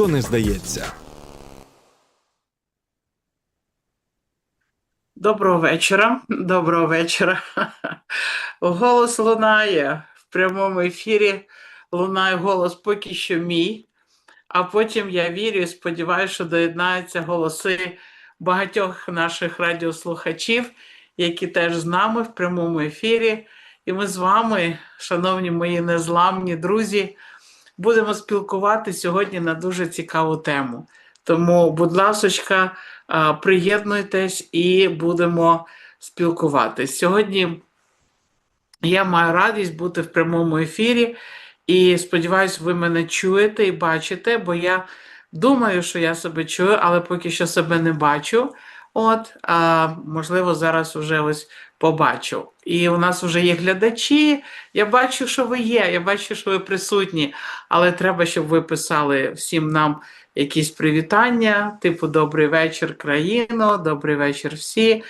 ніхто не здається. Доброго вечора. Доброго вечора. Голос лунає в прямому ефірі. Лунає голос поки що мій. А потім я вірю і сподіваюся, що доєднаються голоси багатьох наших радіослухачів, які теж з нами в прямому ефірі. І ми з вами, шановні мої незламні друзі, будемо спілкувати сьогодні на дуже цікаву тему. Тому, будь ласочка, приєднуйтесь і будемо спілкуватись. Сьогодні я маю радість бути в прямому ефірі і сподіваюся, ви мене чуєте і бачите, бо я думаю, що я себе чую, але поки що себе не бачу. От, а, можливо, зараз вже ось побачу. І у нас вже є глядачі. Я бачу, що ви є, я бачу, що ви присутні, але треба, щоб ви писали всім нам якісь привітання, типу Добрий вечір, країно, добрий вечір всі.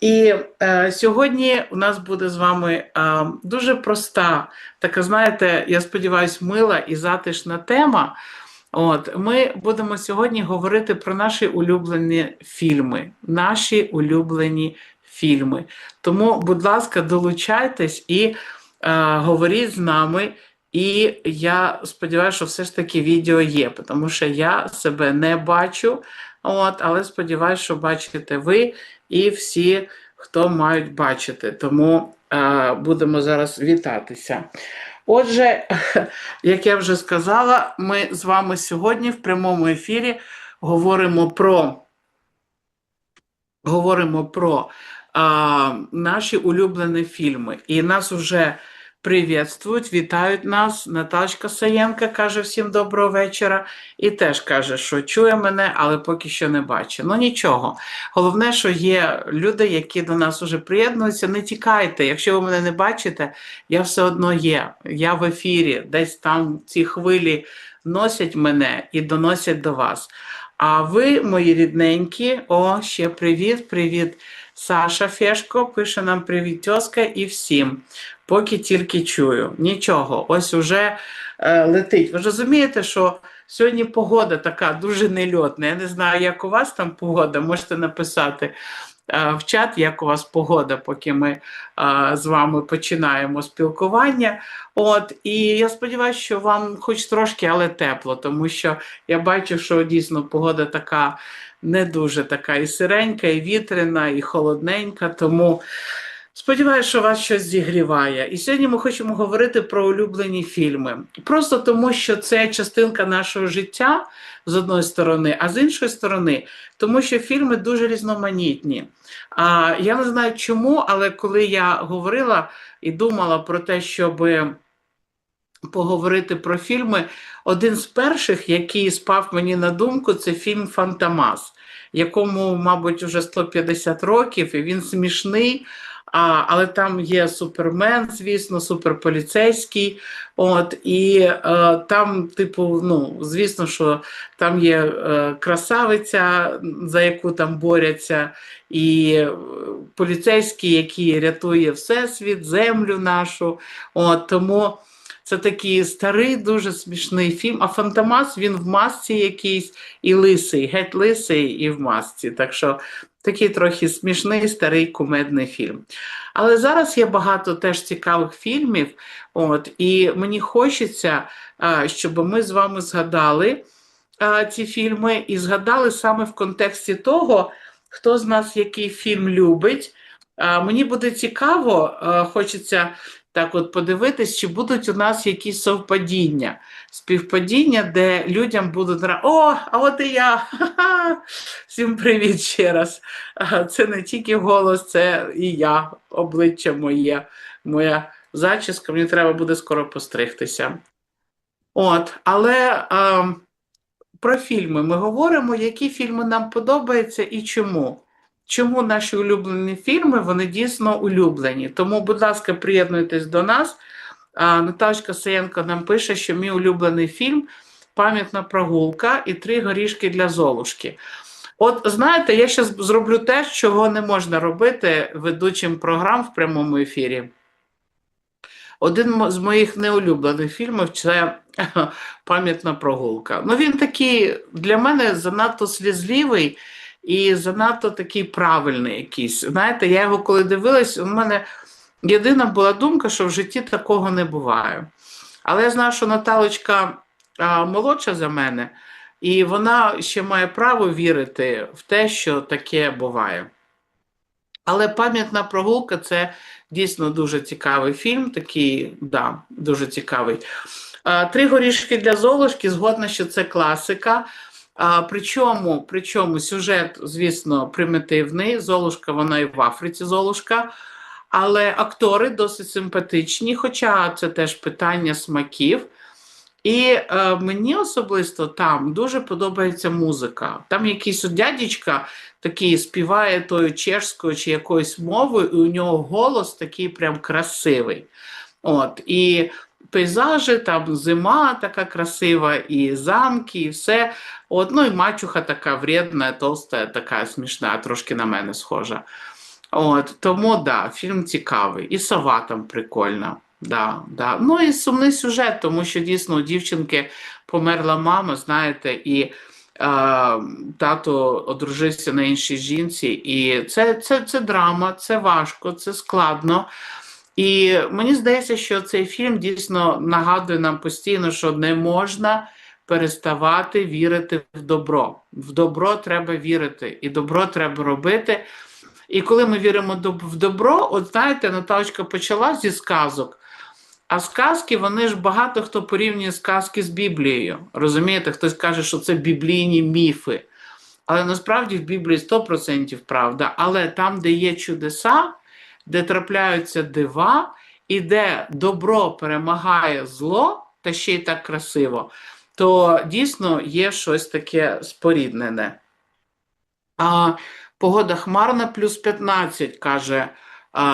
І е, сьогодні у нас буде з вами е, дуже проста, така, знаєте, я сподіваюся, мила і затишна тема. От, ми будемо сьогодні говорити про наші улюблені фільми. Наші улюблені фільми. Тому, будь ласка, долучайтесь і е, говоріть з нами. І я сподіваюся, що все ж таки відео є, тому що я себе не бачу. От, але сподіваюся, що бачите ви і всі, хто мають бачити. Тому е, будемо зараз вітатися. Отже, як я вже сказала, ми з вами сьогодні в прямому ефірі говоримо про, говоримо про а, наші улюблені фільми. І нас вже привітствують, вітають нас. Наташка Саєнка каже всім доброго вечора. І теж каже, що чує мене, але поки що не бачить. Ну нічого. Головне, що є люди, які до нас вже приєднуються. Не тікайте. Якщо ви мене не бачите, я все одно є. Я в ефірі, десь там ці хвилі носять мене і доносять до вас. А ви, мої рідненькі, о, ще привіт, привіт. Саша Фешко пише нам привіт, тьоска і всім. Поки тільки чую. Нічого, ось уже е, летить. Ви розумієте, що сьогодні погода така дуже нельотна. Я не знаю, як у вас там погода, можете написати е, в чат, як у вас погода, поки ми е, з вами починаємо спілкування. От, і я сподіваюся, що вам хоч трошки, але тепло, тому що я бачу, що дійсно погода така не дуже така і сиренька, і вітряна, і холодненька. Тому сподіваюся, що вас щось зігріває. І сьогодні ми хочемо говорити про улюблені фільми. Просто тому, що це частинка нашого життя з одної сторони, а з іншої сторони, тому що фільми дуже різноманітні. А, Я не знаю чому, але коли я говорила і думала про те, щоби поговорити про фільми. Один з перших, який спав мені на думку, це фільм Фантомас, якому, мабуть, вже 150 років, і він смішний. А, Але там є супермен, звісно, суперполіцейський. От, І е, там, типу, ну, звісно, що там є е, красавиця, за яку там борються, і е, поліцейський, який рятує Всесвіт, землю нашу. От, Тому це такий старий, дуже смішний фільм. А Фантомас він в масці якийсь і лисий, геть лисий і в масці. Так що такий трохи смішний, старий кумедний фільм. Але зараз є багато теж цікавих фільмів. От, І мені хочеться, щоб ми з вами згадали ці фільми і згадали саме в контексті того, хто з нас який фільм любить. Мені буде цікаво, хочеться так от подивитись, чи будуть у нас якісь совпадіння, співпадіння, де людям будуть О, а от і я. Ха-ха! Всім привіт ще раз. Це не тільки голос, це і я, обличчя моє, моя зачіска. Мені треба буде скоро постригтися. От, але а, про фільми ми говоримо, які фільми нам подобаються і чому. Чому наші улюблені фільми вони дійсно улюблені? Тому, будь ласка, приєднуйтесь до нас. А, Наташка Саєнко нам пише, що мій улюблений фільм Пам'ятна прогулка і три горішки для Золушки. От знаєте, я зараз зроблю те, чого не можна робити ведучим програм в прямому ефірі. Один з моїх неулюблених фільмів це Пам'ятна прогулка. Ну, він такий для мене занадто слізливий і занадто такий правильний якийсь. Знаєте, я його коли дивилась, у мене єдина була думка, що в житті такого не буває. Але я знаю, що Наталочка а, молодша за мене, і вона ще має право вірити в те, що таке буває. Але пам'ятна прогулка це дійсно дуже цікавий фільм, такий, да, дуже цікавий. Три горішки для Золушки, згодна, що це класика. Причому, причому сюжет, звісно, примітивний. Золушка, вона і в Африці Золушка. Але актори досить симпатичні, хоча це теж питання смаків. І е, мені особисто там дуже подобається музика. Там якийсь дядечка такий співає тою чешською чи якоюсь мовою, і у нього голос такий прям красивий. От, і пейзажі, там зима така красива, і замки, і все. От, ну і мачуха така вредна, толста, така смішна, трошки на мене схожа. От, тому да, фільм цікавий. І сова там прикольна. Да, да. Ну і сумний сюжет, тому що дійсно у дівчинки померла мама, знаєте, і е, тато одружився на іншій жінці. І це, це, це драма, це важко, це складно. І мені здається, що цей фільм дійсно нагадує нам постійно, що не можна переставати вірити в добро. В добро треба вірити, і добро треба робити. І коли ми віримо в добро, от знаєте, Наталочка почала зі сказок. А сказки, вони ж багато хто порівнює сказки з Біблією. Розумієте, хтось каже, що це біблійні міфи. Але насправді в Біблії 100% правда. Але там, де є чудеса, де трапляються дива, і де добро перемагає зло, та ще й так красиво, то дійсно є щось таке споріднене. А, погода хмарна, плюс 15, каже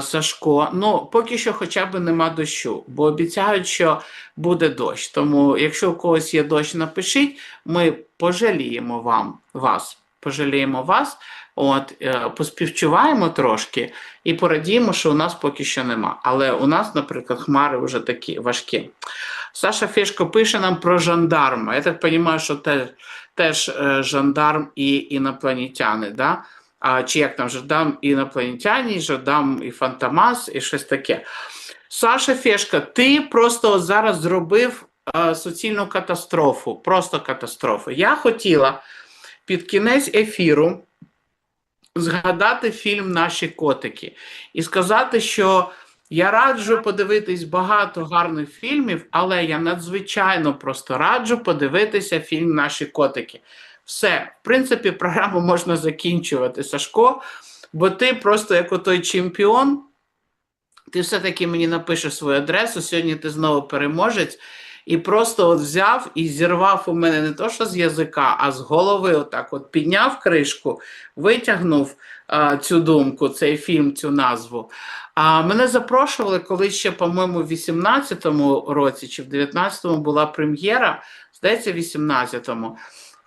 Сашко. Ну, поки що хоча б нема дощу, бо обіцяють, що буде дощ. Тому, якщо у когось є дощ, напишіть, ми пожаліємо вам вас. Пожаліємо вас, от, е, поспівчуваємо трошки і порадіємо, що у нас поки що нема. Але у нас, наприклад, хмари вже такі важкі. Саша Фешко пише нам про жандарма. Я так розумію, що теж, теж жандарм і інопланетяни. Да? А, чи як там жандарм і інопланетяні, жандарм і фантомас, і щось таке. Саша Фешка, ти просто зараз зробив е, суцільну катастрофу. Просто катастрофу. Я хотіла під кінець ефіру згадати фільм Наші котики і сказати, що я раджу подивитись багато гарних фільмів, але я надзвичайно просто раджу подивитися фільм Наші котики. Все, в принципі, програму можна закінчувати, Сашко, бо ти просто як отой чемпіон. Ти все-таки мені напишеш свою адресу. Сьогодні ти знову переможець. І просто от взяв і зірвав у мене не то, що з язика, а з голови. Отак, от підняв кришку, витягнув а, цю думку, цей фільм, цю назву. А мене запрошували, коли ще, по-моєму, в 18-му році чи в 19-му була прем'єра, здається, в 18-му.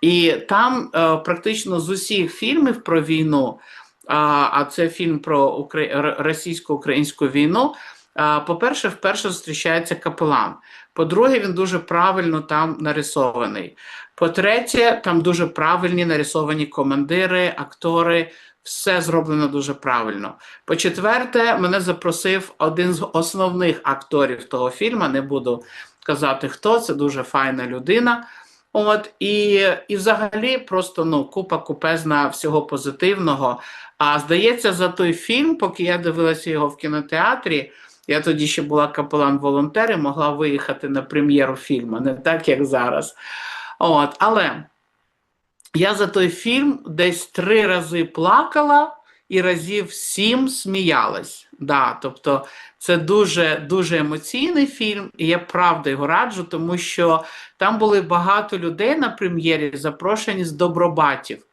І там е, практично з усіх фільмів про війну, а, а це фільм про укра... російсько-українську війну. а, По-перше, вперше зустрічається капелан. По-друге, він дуже правильно там нарисований. По-третє, там дуже правильні нарисовані командири, актори. Все зроблено дуже правильно. По-четверте, мене запросив один з основних акторів того фільму. Не буду казати, хто це дуже файна людина. От і, і взагалі просто ну купа купезна всього позитивного. А здається, за той фільм, поки я дивилася його в кінотеатрі, я тоді ще була капелан волонтер і могла виїхати на прем'єру фільму, не так як зараз. От, але я за той фільм десь три рази плакала і разів сім сміялась. Да, тобто це дуже дуже емоційний фільм, і я правда його раджу, тому що там були багато людей на прем'єрі, запрошені з Добробатів.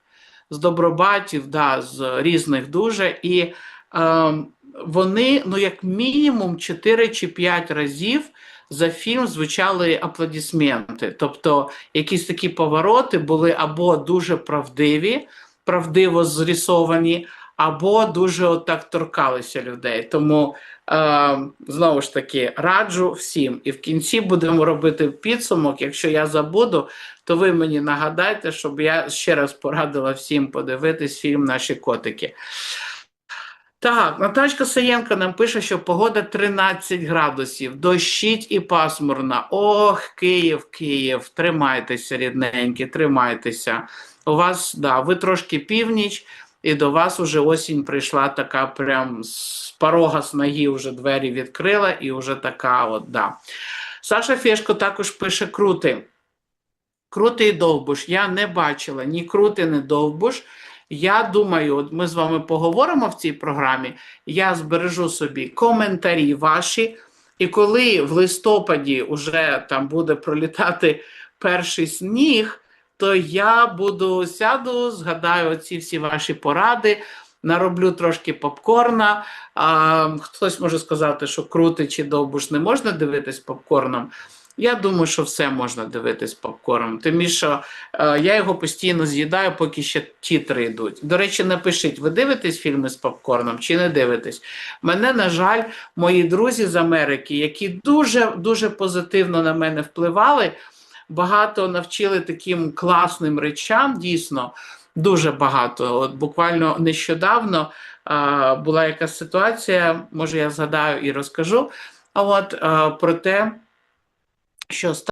З Добробатів, да, з різних дуже. І е, вони, ну, як мінімум, 4 чи 5 разів за фільм звучали аплодисменти. Тобто якісь такі повороти були або дуже правдиві, правдиво зрисовані, або дуже отак торкалися людей. Тому е, знову ж таки раджу всім. І в кінці будемо робити підсумок. Якщо я забуду, то ви мені нагадайте, щоб я ще раз порадила всім подивитись фільм Наші котики. Так, Натачка Саєнко нам пише, що погода 13 градусів, дощить і пасмурна. Ох, Київ, Київ, тримайтеся, рідненькі, тримайтеся. У вас, да, ви трошки північ, і до вас уже осінь прийшла така прям з порога з ноги вже двері відкрила, і вже така от, да. Саша Фешко також пише крути. Крути і довбуш. Я не бачила ні крути, ні довбуш. Я думаю, от ми з вами поговоримо в цій програмі. Я збережу собі коментарі ваші, і коли в листопаді вже там буде пролітати перший сніг, то я буду сяду, згадаю оці всі ваші поради, нароблю трошки попкорна. А, хтось може сказати, що крути чи довбуш не можна дивитись попкорном. Я думаю, що все можна дивитись попкорном. Тим що е, я його постійно з'їдаю, поки ще тітри йдуть. До речі, напишіть, ви дивитесь фільми з попкорном чи не дивитесь? Мене, на жаль, мої друзі з Америки, які дуже дуже позитивно на мене впливали, багато навчили таким класним речам, дійсно. Дуже багато. От буквально нещодавно е, була якась ситуація, може я згадаю і розкажу. А от е, про те, що